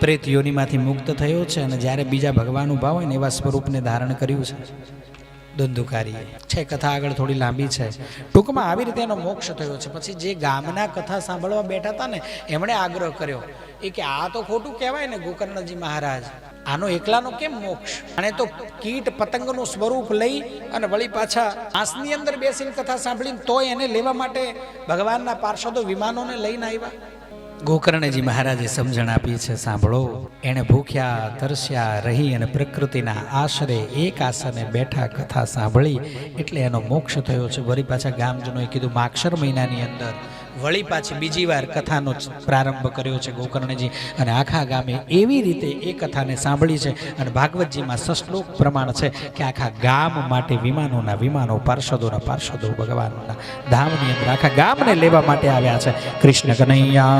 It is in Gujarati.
પ્રેત યોનિમાંથી મુક્ત થયો છે અને જ્યારે બીજા ભગવાન ઊભા હોય ને એવા સ્વરૂપને ધારણ કર્યું છે. ધંધુકારીએ છે, કથા આગળ થોડી લાંબી છે. ટૂંકમાં આવી રીતે એનો મોક્ષ થયો છે. પછી જે ગામના કથા સાંભળવા બેઠા હતા ને, એમણે આગ્રહ કર્યો. એ કે આ તો ખોટું કહેવાય ને ગોકર્ણજી મહારાજ. આનો એકલાનો કેમ મોક્ષ? અને તો કીટ પતંગનું સ્વરૂપ લઈ અને વળી પાછા આસની અંદર બેસીને કથા સાંભળીને તોય એને લેવા માટે ભગવાનના પાર્ષદો વિમાનોને લઈને આવ્યા. ગોકર્ણજી મહારાજે સમજણ આપી છે, સાંભળો. એણે ભૂખ્યા, તરસ્યા, રહી અને પ્રકૃતિના આશરે એક આસને બેઠા કથા સાંભળી એટલે એનો મોક્ષ થયો છે. વળી પાછા ગામજનોએ કીધું માક્ષર મહિનાની અંદર વળી પાછી બીજી વાર કથાનો પ્રારંભ કર્યો છે ગોકર્ણજી. અને આખા ગામે એવી રીતે એ કથાને સાંભળી છે અને ભાગવતજીમાં સશ્લોક પ્રમાણ છે કે આખા ગામ માટે વિમાનોના વિમાનો, પાર્ષદોના પાર્ષદો, ભગવાનના ધામની અંદર આખા ગામને લેવા માટે આવ્યા છે. કૃષ્ણ કનૈયા